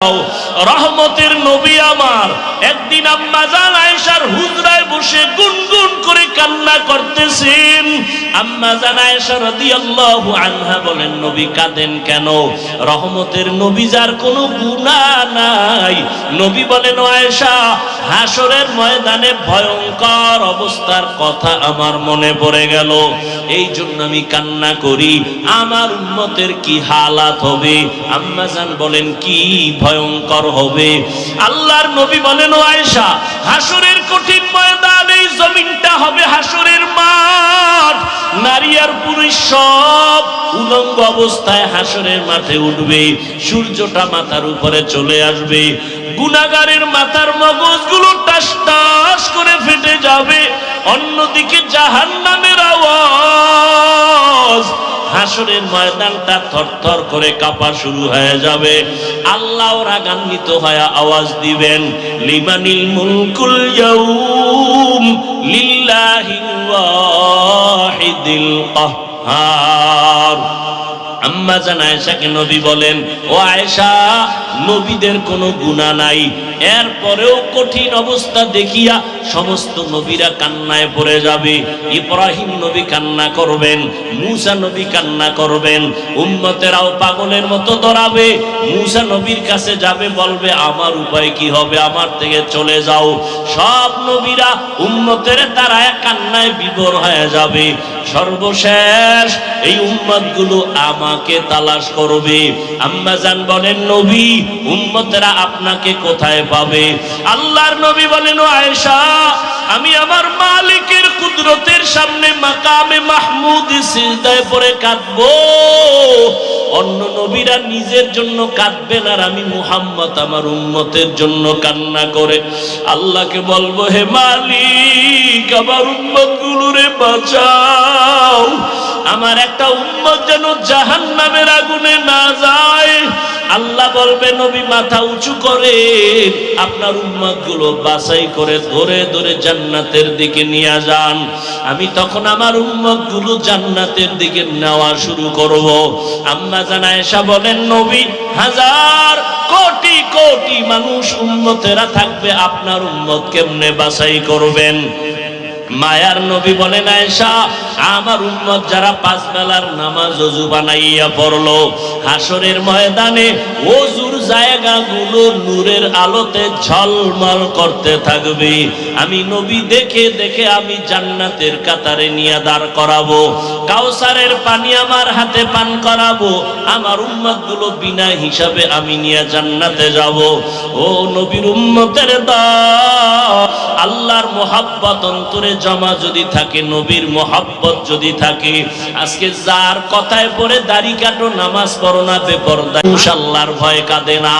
দাও। রহমতের নবী আমার। একদিন আম্মা জান আয়েশার হুজরায় বসে গুনগুন করে কান্না করতেছেন। আম্মা জান আয়েশা রাদিয়াল্লাহু আনহা বলেন, নবী কাঁদেন কেন? রহমতের নবী যার কোনো গুনাহ নাই। নবী বলেন আয়েশা হাসরের ময়দানে ভয়ঙ্কর অবস্থার কথা আমার মনে পড়ে গেল। এই জন্য আমি কান্না করি। আমার উম্মতের কি হালাত হবে? আম্মা জান বলেন, কি ভয়ঙ্কর হবে। আল্লাহর নবী বলেন, ও আয়েশা, হাসরের কঠিন ময়দান এই জমিনটা হবে হাসরের মাঠ। নারী আর পুরুষ সব উলঙ্গ অবস্থায় হাসরের মাঠে উঠবে। সূর্যটা মাথার উপরে চলে আসবে। গুনাগারের মাথার মগজগুলো টাস টাস করে ফেটে যাবে। অন্যদিকে জাহান নামের আওয়াজ হাসরের ময়দানটা থরথর করে কাপা শুরু হয়ে যাবে। আল্লাহ রাগান্বিত হয়ে আওয়াজ দিবেন লিমানিল মুলকুল ইয়াউম লিল্লাহিল ওয়াহিদিল কাহ্হার আম্মা জান আয়েশাকে নবী বলেন, ও আয়েশা, নবীদের কোনো গুণা নাই। এরপরেও কঠিন অবস্থা দেখিয়া সমস্ত নবীরা কান্নায় পড়ে যাবে। ইব্রাহিম নবী কান্না করবেন, মুসা নবী কান্না করবেন, উম্মতেরাও পাগলের মতো দৌড়াবে মুসা নবীর কাছে যাবে, বলবে, আমার উপায় কি হবে? আমার থেকে চলে যাও। সব নবীরা উম্মতের তারা কান্নায় বিভোর হয়ে যাবে। সর্বশেষ এই উম্মতগুলো আমাকে তালাশ করবে। আম্মা জান বলেন, নবী, উম্মতেরা আপনাকে কোথায় পাবে? আল্লাহর নবী বলেন আয়েশা, আমি আমার মালিকের কুদরতের সামনে মাকামে মাহমুদ সিজদায় পড়ে কাঁদবো। অন্য নবীরা নিজের জন্য কাঁদবেন আর আমি মুহাম্মদ আমার উম্মতের জন্য কান্না করে। আল্লাহকে বলব, হে মালিক, আমার উম্মত গুলোরে বাঁচাও। আমার একটা উম্মত যেন জাহান নামের আগুনে না যায়। আল্লাহ বলবে, নবী, মাথা উঁচু করে আপনার উম্মতগুলো বাছাই করে ধরে ধরে জান্নাতের দিকে নিয়ে যান। আমি তখন আমার উম্মতগুলো জান্নাতের দিকে নেওয়া শুরু করব। আম্মা জানা এসা বলেন, নবী, হাজার কোটি কোটি মানুষ উম্মতেরা থাকবে, আপনার উম্মত কেমনে বাছাই করবেন? মায়ার নবী বলেন, আয়েশা আমার উম্মত যারা পাঁচ বেলার নামাজ অজু বানাইয়া পড়ল হাসরের ময়দানে অজুর জায়গাগুলো নূরের আলোতে ঝলমল করতে থাকবে। আমি নবী দেখে দেখে আমি জান্নাতের কাতারে নিয়ে দাঁড় করাবো, কাউসারের পানি আমার হাতে পান করাবো, আমার উম্মতগুলো বিনা হিসাবে আমি নিয়ে জান্নাতে যাব। ও নবীর উম্মতের দা আল্লাহর মোহাব্বত অন্তরে জমা যদি থাকে নবীর মোহাব্বত যদি থাকে আজকে যার কথায় পড়ে দাড়ি কাটো নামাজ পড়ো না বেপরদা ইনশাল্লাহর ভয় কাঁদে না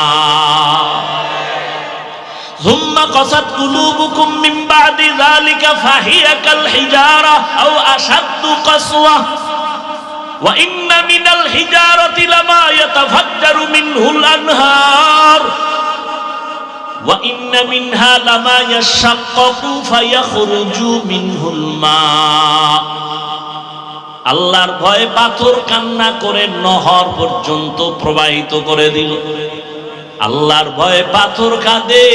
ثم قست قلوبكم من بعد ذلك فهي كالحجارة أو أشد قسوة وإن من الحجارة لما يتفجر منه الأنهار وإن منها لما يشقق فيخرج منه الماء আল্লাহর ভয়ে পাথর কান্না করে নহর পর্যন্ত প্রবাহিত করে দিল আল্লাহর ভয়ে পাথর কাঁদে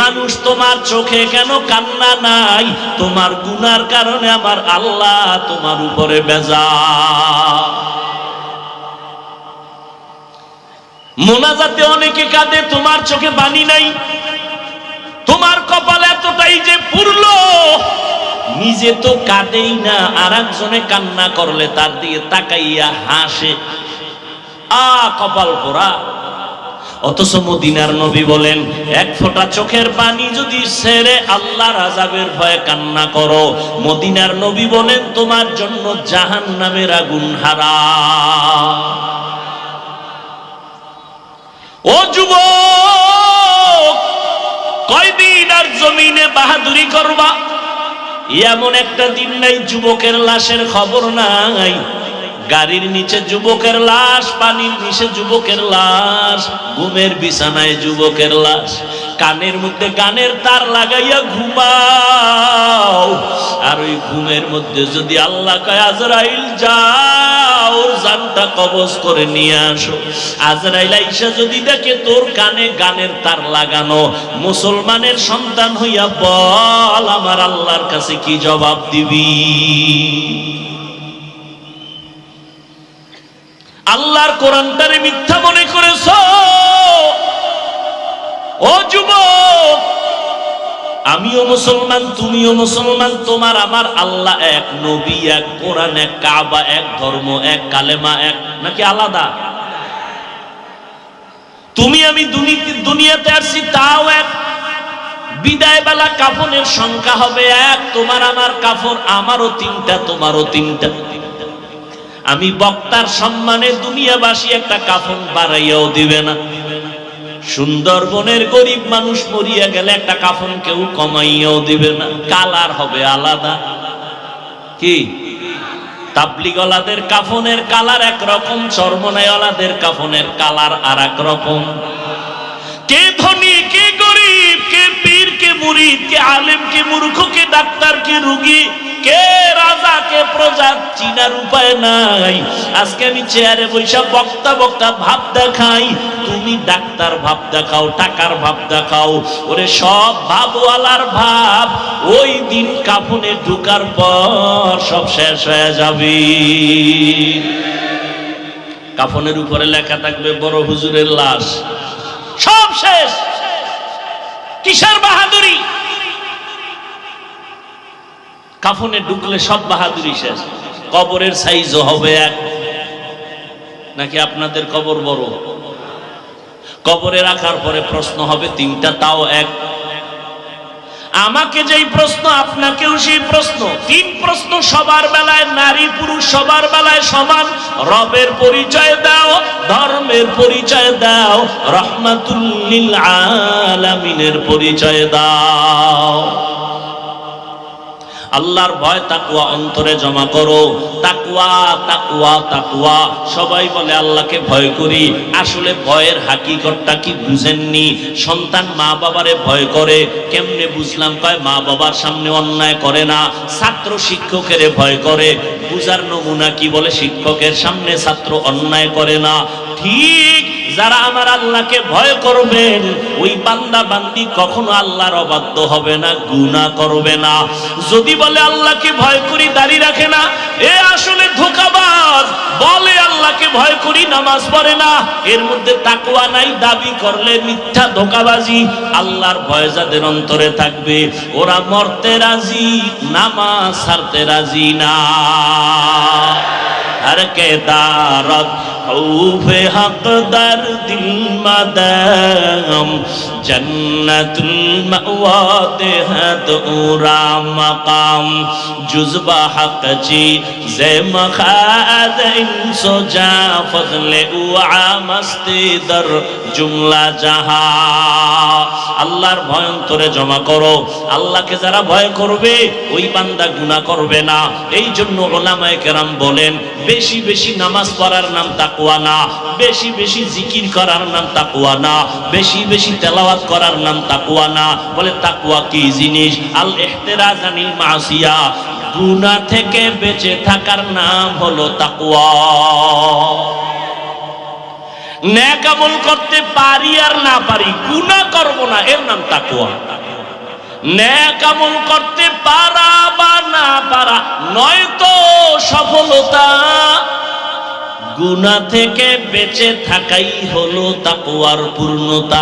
মানুষ তোমার চোখে কেন কান্না নাই তোমার গুনার কারণে আমার আল্লাহ তোমার উপরে বেজা মোনাজাতে অনেকে কাঁদে, তোমার চোখে বাণী নাই। তোমার কপাল এতটাই যে পুরলো। নিজে তো কাঁদেই না আর একজনে কান্না করলে তার দিকে তাকাইয়া হাসে। আ, কপাল পোড়া। অথচ মদিনার নবী বলেন, এক ফোঁটা চোখের পানি যদি ছেড়ে আল্লাহর আজাবের ভয়ে কান্না করো। মদিনার নবী বলেন, তোমার জন্য জাহান নামের আগুন হারা। ও যুবক, কয়দিন আর জমিনে বাহাদুরি করবা? এমন একটা দিন নাই, যুবকের লাশের খবর নাই। গাড়ির নিচে যুবকের লাশ, পানির নিচে যুবকের লাশ, ঘুমের বিছানায় যুবকের লাশ, কানের মধ্যে গানের তার লাগাইয়া ঘুমাও। আর ওই ঘুমের মধ্যে যদি আল্লাহ কয়, আজরাইল যাও, জানটা কবজ করে নিয়ে আসো। আজরাইল আইসা যদি দেখে তোর কানে গানের তার লাগানো, মুসলমানের সন্তান হইয়া বল, আমার আল্লাহর কাছে কি জবাব দিবি? আল্লাহর কোরআনটারে মিথ্যা মনে করেছ? ও যুবক, আমিও মুসলমান, তুমিও মুসলমান, তোমার আমার আল্লাহ এক নবী, এক কোরআন, এক কাবা, এক ধর্ম, এক কালেমা, এক নাকি আলাদা? তুমি আমি দুনি- দুনিয়াতে আসছি, তাও এক বিদায় বেলা কাফনের সংখ্যা হবে এক, তোমার আমার কাফন, আমারও তিনটা, তোমারও তিনটা। আমি বক্তার সম্মানে দুনিয়াবাসী একটা কাফন বাড়াইয়াও দিবে না। সুন্দরবনের গরিব মানুষ মরিয়া গেলে একটা কাফন কেউ কমাইয়াও দিবে না। কালার হবে আলাদা। কি? তাবলিগলাদের কাফনের কালার একরকম চর্মনায়লাদের কাফনের কালার আর এক রকম। কে ধনী কে মুরিদ, কে আলেম, কে মূর্খ, কে ডাক্তার, কে রুগী, কে রাজা, কে প্রজা, চিনার উপায় নাই। আজকে আমি চেয়ারে বৈশা বক্তা বক্তা ভাব দেখাই। তুমি ডাক্তার ভাব দেখাও, টাকার ভাব দেখাও। ওরে সব ভাবওয়ালার ভাব, ওই দিন কাফনে ঢুকার পর সব শেষ হয়ে যাবে। কাফনের উপরে লেখা থাকবে, বড় হুজুরের লাশ। সব শেষ। কিসের বাহাদুরি? কাফনে ঢুকলে সব বাহাদুরি শেষ। কবরের সাইজও হবে এক। নাকি আপনাদের কবর বড়? কবরের রাখার পরে প্রশ্ন হবে, তিনটা তাও এক। আমাকে যেই প্রশ্ন, আপনাকেও সেই প্রশ্ন। তিন প্রশ্ন সবার বেলায়, নারী পুরুষ সবার বেলায় সমান। রবের পরিচয় দাও, ধর্মের পরিচয় দাও রহমাতুল্লিল আলামিনের পরিচয় দাও। আল্লাহর ভয় তাকুয়া অন্তরে জমা করো। তাকুয়া তাকুয়া তাকুয়া সবাই বলে, আল্লাহকে ভয় করি। আসলে ভয়ের হাকিকতটা কি বুঝেননি? সন্তান মা বাবারে ভয় করে। কেমনে বুঝলাম? কয় মা বাবার সামনে অন্যায় করে না। ছাত্র শিক্ষকের ভয় করে। বুঝার নমুনা কি বলে? শিক্ষকের সামনে ছাত্র অন্যায় করে না। ঠিক যারা আমার আল্লাহকে ভয় করবেন, ওই বান্দা বান্দি কখনো আল্লাহর অবাধ্য হবে না গুণা করবে না। যদি বলে আল্লাহকে ভয় করি, দাড়ি রাখে না, এ আসলে ধোকাবাজ। বলে আল্লাহকে ভয় করি, নামাজ পড়ে না। এর মধ্যে তাকুয়া নাই, দাবি করলে মিথ্যা ধোকাবাজি। আল্লাহর ভয় যাদের অন্তরে থাকবে, ওরা মরতে রাজি, নামাজ ছাড়তে রাজি না। در کے دارت خوف حق در دل مدام জন্নতুল মাওয়াতে হাতুরা মাকাম। জুজবা হাকচি জে সোজা ফজলে উআ দর জুমলা জাহা। আল্লাহর ভয়ন্তরে জমা করো। আল্লাহকে যারা ভয় করবে, ওই বান্দা গুনাহ করবে না। এই জন্য ওলামায়ে কেরাম বলেন, বেশি বেশি নামাজ পড়ার নাম তাকওয়া না, বেশি বেশি জিকির করার নাম তাকওয়া না, বেশি বেশি তেলাওয়াত করার নাম তাকুয়া না। বলে তাকুয়া কি জিনিস? আল ইহতিরাজ আনিল মাসিয়া। গুনাহ থেকে বেঁচে থাকার নাম হলো তাকুয়া ন্যাক আমল করতে পারি আর না পারি, গুনাহ করব না, এর নাম তাকুয়া ন্যাক আমল করতে পারা বা না পারা, নয়তো সফলতা। গুনাহ থেকে বেঁচে থাকাই হলো তাকুয়ার পূর্ণতা।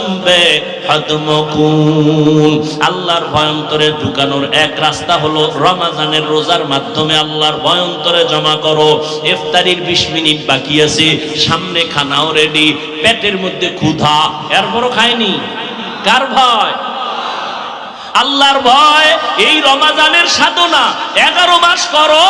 হদমকুন। আল্লাহর ভয়ন্তরে ঢুকানোর এক রাস্তা হলো রমাজানের রোজার মাধ্যমে আল্লাহর ভয়ন্তরে জমা করো। ইফতারির বিশ মিনিট বাকি আছে, সামনে খানাও রেডি পেটের মধ্যে ক্ষুধা, এরপরও খায়নি। কার ভয়? আল্লাহর ভয়, এই রমাজানের সাধনা, এগারো মাস করো।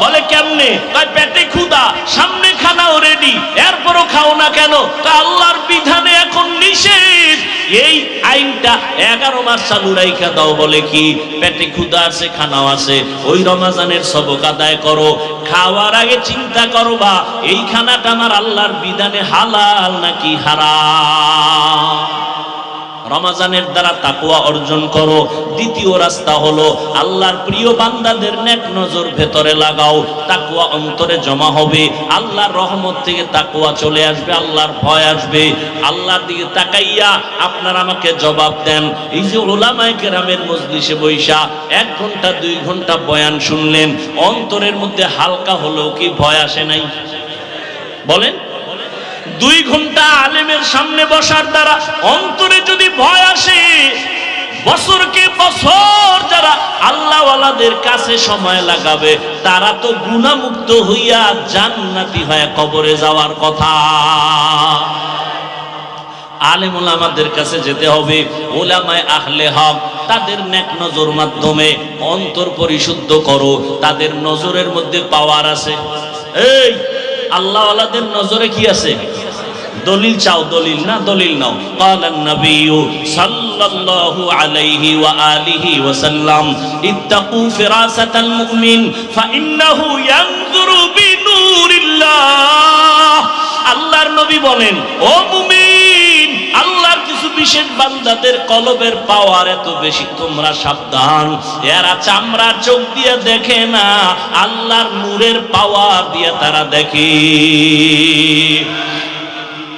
বলে কেমনে? কয়, পেটে ক্ষুদা সামনে খানাও রেডি এরপরও খাও না কেন? কয় আল্লাহর বিধানে এখন নিষেধ। এই আইনটা এগারো মাস চালু রাইখা দাও বলে কি? পেটে ক্ষুদা আছে, খানাও আছে, ওই রমাজানের সবক আদায় করো। খাওয়ার আগে চিন্তা করো বা, এই খানাটা আমার আল্লাহর বিধানে হালাল নাকি হারাম? রমাজানের দ্বারা তাকুয়া অর্জন করো। দ্বিতীয় রাস্তা হলো, আল্লাহর প্রিয় বান্দাদের নেক নজর ভেতরে লাগাও। তাকুয়া অন্তরে জমা হবে। আল্লাহর রহমত থেকে তাকুয়া চলে আসবে, আল্লাহর ভয় আসবে। আল্লাহর দিকে তাকাইয়া আপনার আমাকে জবাব দেন। এই যে ওলামায় কেরামের মজলিসে বৈশা, এক ঘণ্টা, দুই ঘণ্টা বয়ান শুনলেন। অন্তরের মধ্যে হালকা হলেও কি ভয় আসে নাই? বলেন। দুই ঘণ্টা আলেমের সামনে বসার দ্বারা অন্তরে যদি ভয় আসে, বছরকে বছর যারা আল্লাহওয়ালাদের কাছে সময় লাগাবে, তারা তো গুণামুক্ত হইয়া জান্নাতি হয়ে কবরে যাওয়ার কথা। আলেম ওলামাদের কাছে যেতে হবে, ওলামায় আহলে হক, তাদের নেক নজর মাধ্যমে অন্তর পরিশুদ্ধ করো, তাদের নজরের মধ্যে পাওয়ার আছে। এই আল্লাহ আল্লাহদের নজরে কি আছে? দলিল চাও দলিল না দলিল নাও قال النبي صلى الله عليه واله وسلم اتقوا فراسة المؤمن فانه ينظر بنور الله আল্লাহর নবী বলেন ও মুমিন আল্লাহর কিছু বিশেষ বান্দাদের কলবের পাওয়ার এত বেশি তোমরা সাবধান এরা চামড়ার চোখ দিয়ে দেখে না আল্লাহর নূরের পাওয়ার দিয়ে তারা দেখে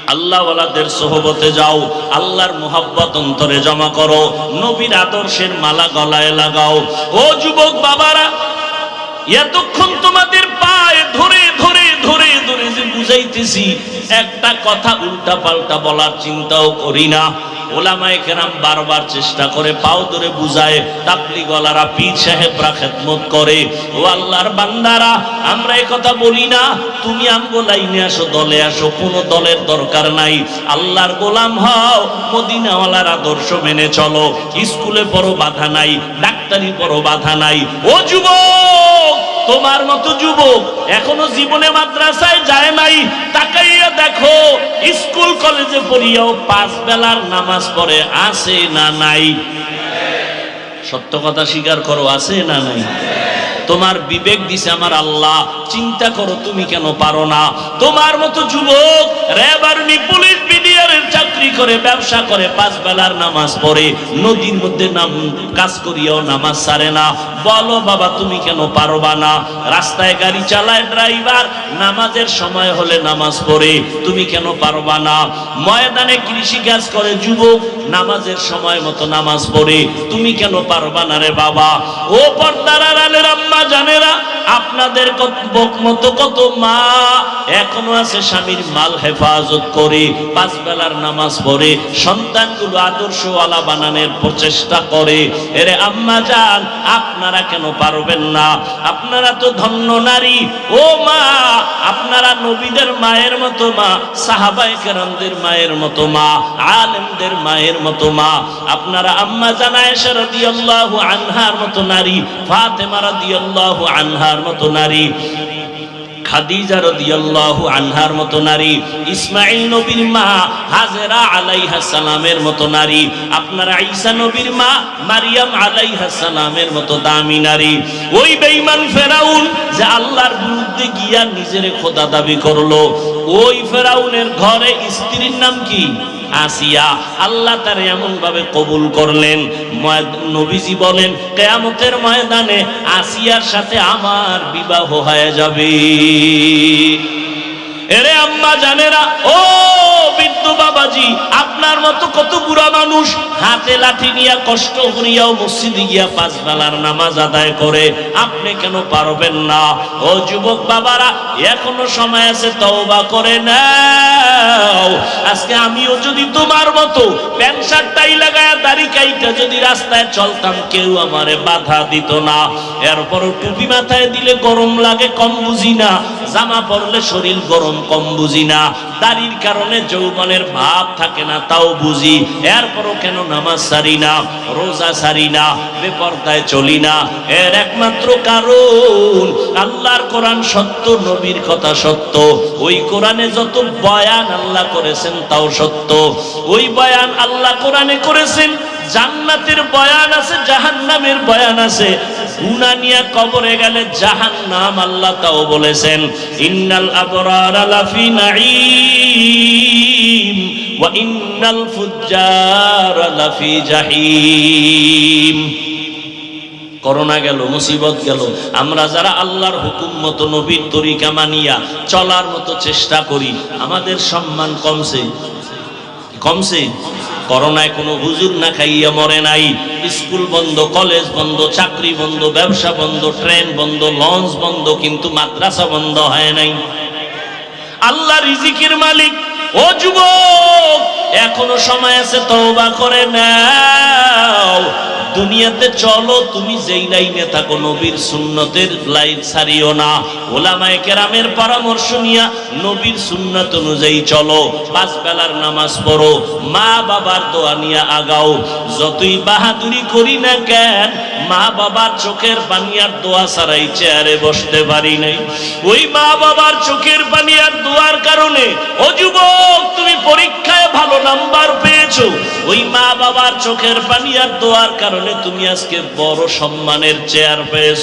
আল্লাহওয়ালাদের সোহবতে যাও, আল্লাহর মোহাব্বত অন্তরে জমা করো, নবীর আদর্শের মালা গলায় লাগাও। ও যুবক বাবারা, এতক্ষণ তোমাদের পায়ে ধরে ধরে ধরে ধরে যে বুঝাইতেছি, একটা কথা উল্টা পাল্টা বলার চিন্তাও করি না। ওলামায়ে কেরাম বারবার চেষ্টা করে পাও ধরে বুঝায় তাপলি গলারা পীর খেদমত করে। ও আল্লাহর বান্দারা, আমরা কথা বলি না, তুমি লাইনে আসো, দলে আসো, কোনো দলের দরকার নাই। আল্লাহর গোলাম হও, মদিনাওয়ালার আদর্শ মেনে চলো। স্কুলে পড়ো বাধা নাই, ডাক্তারি পড়ো বাধা নাই। ও যুবক! তোমার মতো যুবক এখনও জীবনে মাদ্রাসায় যায় নাই, তাকাইয়া দেখো, স্কুল, কলেজে পড়িয়াও পাঁচ বেলার নামাজ পড়ে, আছে না নাই? সত্য কথা স্বীকার করো, আছে না নাই? তোমার বিবেক দিছে আমার আল্লাহ, চিন্তা করো তুমি কেন পারো না? তোমার মতো যুবক র্যাব আর্মি পুলিশ বিডিআরের চাকরি করে, ব্যবসা করে, পাঁচ বেলার নামাজ পড়ে, নদীর মধ্যে নাম, কাজ করিয়াও নামাজ সারে না। বলো বাবা, তুমি কেন পারবা না? রাস্তায় গাড়ি চালায় ড্রাইভার, নামাজের সময় হলে নামাজ পড়ে, তুমি কেন পারবা না? ময়দানে কৃষি কাজ করে যুবক, নামাজের সময় মতো নামাজ পড়ে, তুমি কেন পারবা না রে বাবা? ও পর্দার আড়ালের আম্মা জানেরা, আপনাদের কত- মতো কত মা, এখনও আছে স্বামীর মাল হেফাজত করে, পাঁচ বেলার নামাজ পড়ে সন্তানগুলো আদর্শওয়ালা বানানোর প্রচেষ্টা করে। এরে আম্মা যান আপনারা কেন পারবেন না? আপনারা তো ধন্য নারী। ও মা, আপনারা নবীদের মায়ের মতো মা সাহাবায়ে কেরামদের মায়ের মতো মা, আলেমদের মায়ের মতো মা। আপনারা আম্মা জান, আয়েশা রাদিয়াল্লাহু আনহার মতো নারী, ফাতেমা রাদিয়াল্লাহু আনহার মতো নারী। খাদিজা রাদিয়াল্লাহু আনহার মতো নারী, ইসমাঈল নবীর মা, হাজেরা আলাইহা সালামের মতো নারী, আপনারা ঈসা নবীর মা, মারিয়াম আলাইহা সালামের মতো দামি নারী। ওই বেঈমান ফেরাউন যে আল্লাহর বিরুদ্ধে গিয়া নিজের খোদা দাবি করল, ওই ফেরাউনের ঘরে স্ত্রীর নাম কি? আসিয়া আল্লাহ তার এমন ভাবে কবুল করলেন নবীজি বলেন, কেয়ামতের ময়দানে আসিয়ার সাথে আমার বিবাহ হয়ে যাবে। এরে আম্মা জানেরা, ও বাবাজি, আপনার মতো কত বুড়া মানুষ হাতে লাঠি নিয়ে কষ্ট করিয়াও মসজিদে গিয়া পাঁচ বেলার নামাজ আদায় করে। আপনি কেন পারবেন না? ও যুবক বাবারা, এখনও সময় আছে, তওবা করে নাও। আজকে আমিও যদি তোমার মতো প্যান্ট শার্ট টাই লাগায় দাড়ি কাইটা যদি রাস্তায় চলতাম, কেউ আমারে বাধা দিত না। এরপরও টুপি মাথায় দিলে গরম লাগে, কম বুঝি না। জামা পরলে শরীর গরম, কম বুঝি না। দাড়ির কারণে যৌবনের ভাব ভাব থাকে না, তাও বুঝি। এরপরও কেন নামাজ সারি না, রোজা সারি না, বেপর্দায় চলি না? এর একমাত্র কারণ, আল্লাহর কোরআন সত্য, নবীর কথা সত্য। ওই কোরআনে যত বয়ান আল্লাহ করেছেন তাও সত্য। ওই বয়ান আল্লাহ কোরআনে করেছেন জান্নাতের বয়ান আছে, জাহান্নামের বয়ান আছে। গুনা নিয়ে কবরে গেলে জাহান্নাম আল্লাহ তাও বলেছেন, ইন্নাল আবরার লাফি নাঈম ইন্নাল ফুজ্জার লাফি জাহিম। করোনা গেল, মুসিবত গেল। আমরা যারা আল্লাহর হুকুম মতো নবীর তরিকা মানিয়া চলার মতো চেষ্টা করি, আমাদের সম্মান কমছে। কমছে? করোনায় কোনো হুজুর না খাইয়া মরে নাই। স্কুল বন্ধ, কলেজ বন্ধ, চাকরি বন্ধ, ব্যবসা বন্ধ, ট্রেন বন্ধ, লঞ্চ বন্ধ, কিন্তু মাদ্রাসা বন্ধ হয় নাই। আল্লাহ রিজিকের মালিক। ও যুবক, এখনও সময় আছে তওবা করে নাও। দুনিয়াতে চলো, তুমি যেই লাইনে থাকো, নবীর সুন্নতের লাইন ছাড়িও না। ওলামায়ে কেরামের পরামর্শ নিয়া নবীর সুন্নত অনুযায়ী চলো পাঁচ বেলার নামাজ পড়ো, মা বাবার দোয়া নিয়ে আগাও। যতই বাহাদুরি করি না কেন, মা বাবার চোখের পানি আর দোয়া ছাড়াই চেয়ারে বসতে পারি নাই। ওই মা বাবার চোখের পানি আর দোয়ার কারণে, ও যুবক, তুমি পরীক্ষায় ভালো নাম্বার পেয়েছ। ওই মা বাবার চোখের পানি আর দোয়ার কারণে তুমি আজকে বড় সম্মানের চেয়ার পেয়েছ।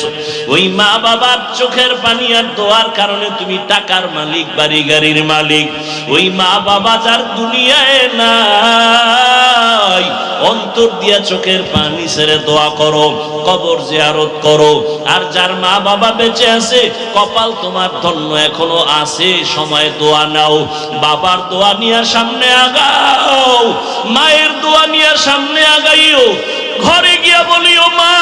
ওই মা বাবার চোখের পানি আর দোয়ার কারণে তুমি টাকার মালিক বাড়ি গাড়ির মালিক। ওই মা বাবা যার দুনিয়ায় নাই। অন্তর দিয়া চোখের পানি ছেড়ে দোয়া করো, কবর জিয়ারত করো। আর যার মা বাবা বেঁচে আছে, কপাল তোমার ধন্য এখনও আছে, সময় দোয়া নাও। বাবার দোয়া নিয়ে সামনে আগাও, মায়ের দোয়া নিয়ে সামনে আগাইও। ঘরে গিয়া বলিও, মা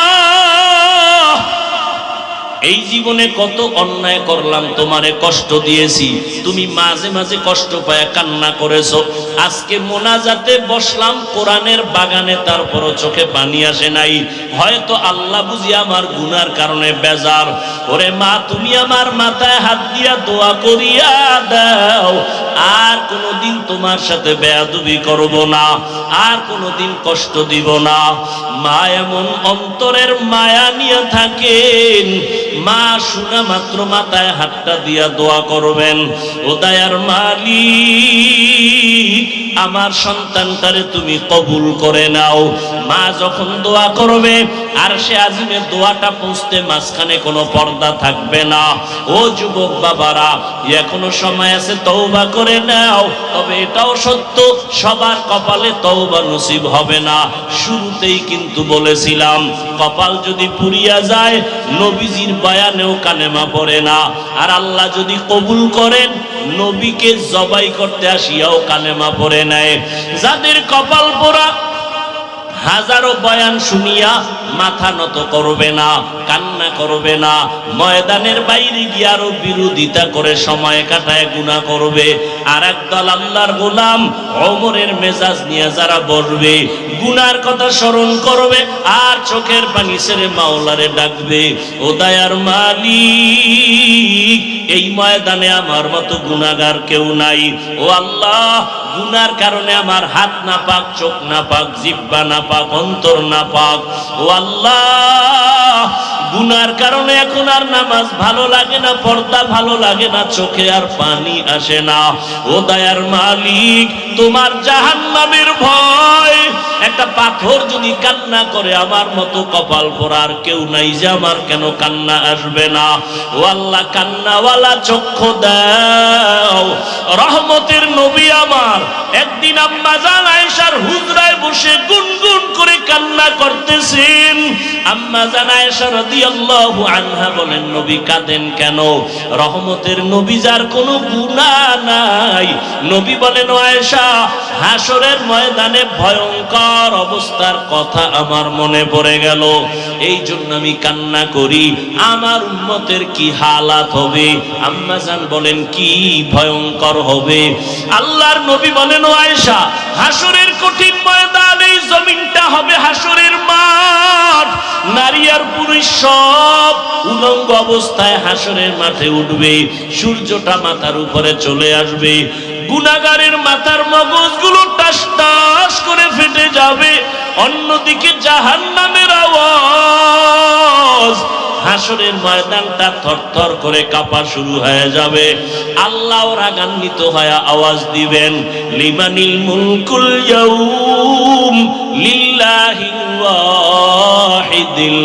এই জীবনে কত অন্যায় করলাম, তোমারে কষ্ট দিয়েছি। তুমি মাঝে মাঝে কষ্ট পায়, কান্না করেছ। আজকে মোনাজাতে বসলাম, কোরআনের বাগানে তারপরও চোখে পানি আসে নাই। হয়তো আল্লাহ বুঝি আমার গুনার কারণে বেজার। ওরে মা, তুমি আমার মাথায় হাত দিয়া দোয়া করিয়া দাও। আর কোনোদিন তোমার সাথে বেয়াদবি করব না। আর কোনদিন কষ্ট দিব না। মা এমন অন্তরের মায়া নিয়ে থাকেন। মা শোনা মাত্র মাথায় হাতটা দিয়া দোয়া করবেন। ও দায়ার মালিক আমার সন্তানটারে তুমি কবুল করে নাও। মা যখন দোয়া করবে, আর সে আজিমে দোয়াটা পৌঁছতে মাঝখানে কোনো পর্দা থাকবে না। ও যুবক বাবারা, এখনও সময় আছে, তওবা করে নাও। তবে এটাও সত্য, সবার কপালে তওবা নসিব হবে না। শুরুতেই কিন্তু বলেছিলাম, কপাল যদি পুরিয়া যায়, নবীজির বয়ানেও কালেমা পড়ে না। আর আল্লাহ যদি কবুল করেন, নবীকে জবাই করতে আসিয়াও কালেমা পড়ে নেয়। যাদের কপাল পোড়া, হাজারো বয়ান শুনিয়া মাথা নত করবে না, কান্না করবে না, ময়দানের বাইরে গিয়ে আরও বিরোধিতা করে সময় কাটায় গুণা করবে। আর একদল আল্লাহর গোলাম অমরের মেজাজ নিয়ে যারা বসবে গুনার কথা স্মরণ করবে, আর চোখের পানি ছেড়ে মাওলারে ডাকবে, ও দায়ার মালিক, এই ময়দানে আমার মতো গুনাগার কেউ নাই। ও আল্লাহ গুনার কারণে আমার হাত না পাক চোখ না পাক জিব্বা না পাক অন্তর না পাক ও আল্লাহ! গুনার কারণে এখন আর নামাজ ভালো লাগে না, পর্দা ভালো লাগে না, চোখে আর পানি আসে না। ও দয়ার মালিক, তোমার জাহান্নামের ভয়। একটা পাথর যদি কান্না করে আমার মতো কপাল পরার কেউ নাই যে আমার কেন কান্না আসবে না। ও আল্লাহ, কান্নাওয়ালা চক্ষু দাও। রহমতের নবী আমার। একদিন আম্মা জান আয়েশার হুজরায় বসে গুনগুন করে কান্না করতেছেন। আম্মা জান আয়েশা বলেন, নবী কাঁদেন কেন? রহমতের নবী যার কোনো গুনাহ নাই। নবী বলেন আয়েশা হাসরের ময়দানে ভয়ঙ্কর অবস্থার কথা আমার মনে পড়ে গেল। এই জন্য আমি কান্না করি। আমার উম্মতের কি হালাত হবে? আম্মা জান বলেন, কি ভয়ঙ্কর হবে? আল্লাহর নবী বলেন, ও আয়েশা হাসরের কঠিন ময়দান, এই জমিনটা হবে হাসরের মাঠ। নারী আর পুরুষ সব উলঙ্গ অবস্থায় হাসরের মাঠে উঠবে, সূর্যটা মাথার উপরে চলে আসবে গুনাগারের মাথার মগজগুলো টাস টাস করে ফেটে যাবে, অন্যদিকে জাহান নামের আওয়াজ, হাসরের ময়দানটা থরথর করে কাঁপা শুরু হয়ে যাবে। আল্লাহ রাগান্বিত হয়ে আওয়াজ দিবেন, লিমানিল মুলকুল ইয়াউম লিল্লাহিল ওয়াহিদিল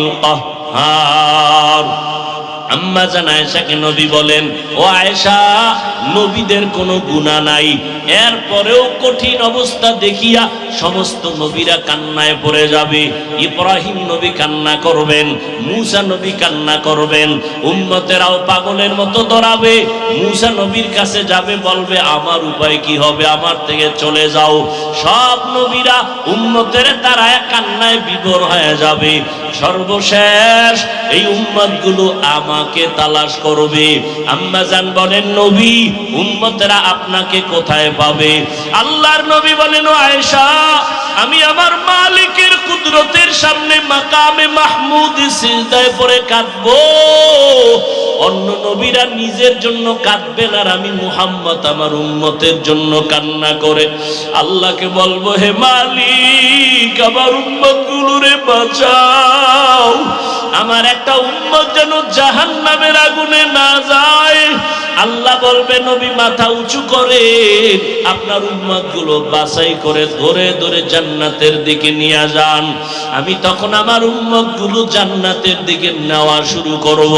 কাহ্হার আম্মা জান আয়েশাকে নবী বলেন, ও আয়েশা, নবীদের কোনো গুনাহ নাই। এরপরেও কঠিন অবস্থা দেখিয়া সমস্ত নবীরা কান্নায় পড়ে যাবে। ইব্রাহিম নবী কান্না করবেন, মুসা নবী কান্না করবেন। উম্মতেরাও পাগলের মতো দৌড়াবে মুসা নবীর কাছে যাবে, বলবে, আমার উপায় কি হবে? আমার থেকে চলে যাও। সব নবীরা উম্মতের তারা কান্নায় বিবর হয়ে যাবে। সর্বশেষ এই উম্মতগুলো আমাকে তালাশ করবে। আম্মা জান বলেন, নবী, উম্মতেরা আপনাকে কোথায় পাবে? আল্লাহর নবী বলেন আয়েশা আমি আমার মালিকের কুদরতের সামনে মাকামে মাহমুদ সিজদায় পড়ে কাঁদবো। অন্য নবীরা নিজের জন্য কাঁদবেন আর আমি মুহাম্মদ আমার উম্মতের জন্য কান্না করে। আল্লাহকে বলব, হে মালিক, আমার উম্মত গুলোরে বাঁচাও। আমার একটা উম্মত যেন জাহান নামের আগুনে না যায়। আল্লাহ বলবে, নবী মাথা উঁচু করে, আপনার উম্মতগুলো বাছাই করে ধরে ধরে জান্নাতের দিকে নিয়ে যান। আমি তখন আমার উম্মতগুলো জান্নাতের দিকে নেওয়া শুরু করব।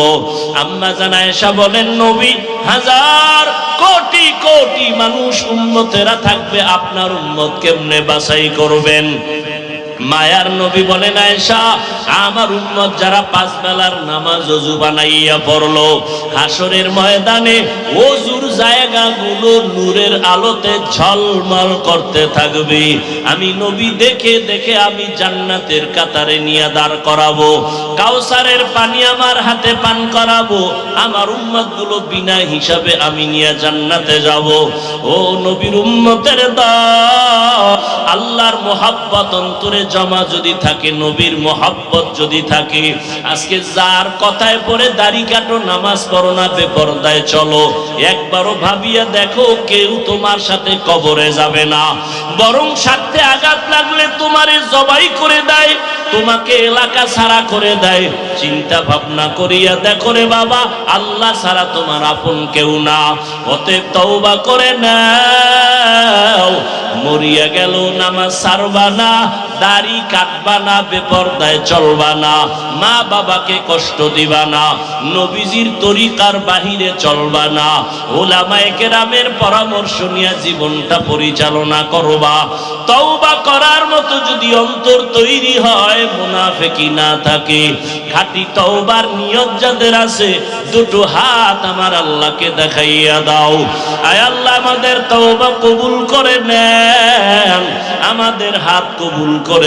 আম্মা জানা এসা বলেন, নবী, হাজার কোটি কোটি মানুষ উম্মতেরা থাকবে, আপনার উম্মত কেমনে বাছাই করবেন? মায়ার নবী বলেন, আয়েশা, আমার উম্মত যারা পাঁচ বেলার নামাজ অজু বানাইয়া পড়ল হাসরের ময়দানে অজুর জায়গাগুলো নূরের আলোতে ঝলমল করতে থাকবে। আমি নবী দেখে দেখে আমি জান্নাতের কাতারে নিয়ে দাঁড় করাবো, কাউসারের পানি আমার হাতে পান করাবো, আমার উম্মতগুলো বিনা হিসাবে আমি নিয়ে জান্নাতে যাব। ও নবীর উম্মতের দা আল্লাহর মোহাব্বত অন্তরে জমা যদি থাকে, নবীর মোহাব্বত যদি থাকে, আজকে যার কথায় পড়ে দাড়ি কাটো, নামাজ পড়ো না, বেপরদায় চলো। একবারও ভাবিয়া দেখো, কেউ তোমার সাথে কবরে যাবে না। বরং স্বার্থে আঘাত লাগলে তোমারে জবাই করে দেয়, তোমাকে এলাকা ছাড়া করে দেয়। চিন্তা ভাবনা করিয়া দেখো রে বাবা, আল্লাহ ছাড়া তোমার আপন কেউ না। অতএব তওবা করে নাও, মরিয়া গেল, নামাজ সারবা না দাড়ি কাটবা না, বেপরদায় চলবা না, মা বাবাকে কষ্ট দিবা না, নবীজির তরিকার বাহিরে চলবা না ওলামায়ে কেরামের পরামর্শ নিয়ে জীবনটা পরিচালনা করবা। তওবা করার মতো যদি অন্তর তৈরি হয়, মুনাফেকি না থাকে। খাঁটি তওবার নিয়ত যাদের আছে, দুটো হাত আমার আল্লাহকে দেখাইয়া দাও। আয় আল্লাহ, আমাদের তওবা কবুল করে নেন, আমাদের হাত কবুল করে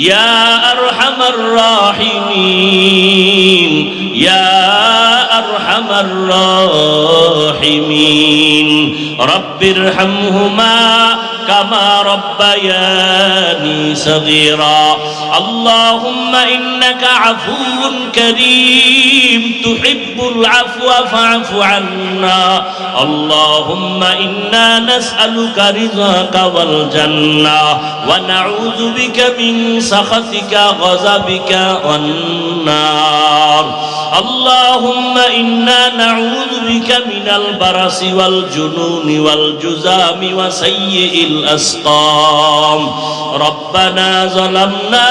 يا أرحم الراحمين يا أرحم الراحمين. رب ارحمهما كما ربياني صغيرا. اللهم إنك عفو كريم تحب العفو فاعف عنا. اللهم إنا نسألك رضاك والجنة ونعوذ بك من سخطك غضبك والنار. اللهم إنا نعوذ بك من البرص والجنون والجزام وسيء الأسقام. ربنا ظلمنا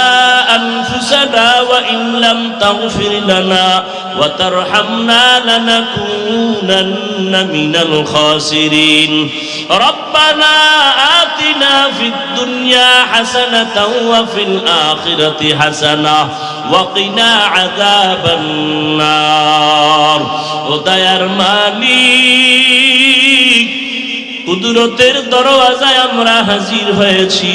أنفسنا وإن لم تغفر لنا وترحمنا لنكونن من الخاسرين. ربنا آتنا في الدنيا حسنة وفي الآخرة حسنة وقنا عذاب النار. আল্লাহ। ও দয়ার মানি কুদরতের দরওয়াজায় আমরা হাজির হয়েছি।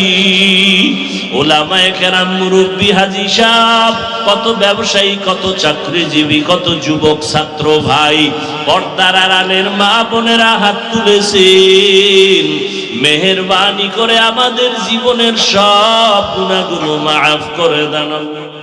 ওলামায় কেরাম, মুরব্বী হাজি সাহ কত ব্যবসায়ী, কত চাকরিজীবী, কত যুবক, ছাত্র ভাই, পর্দার আড়ালের মা বোনেরা হাত তুলেছেন। মেহরবানি করে আমাদের জীবনের সব গুণাগুলো মাফ করে দেন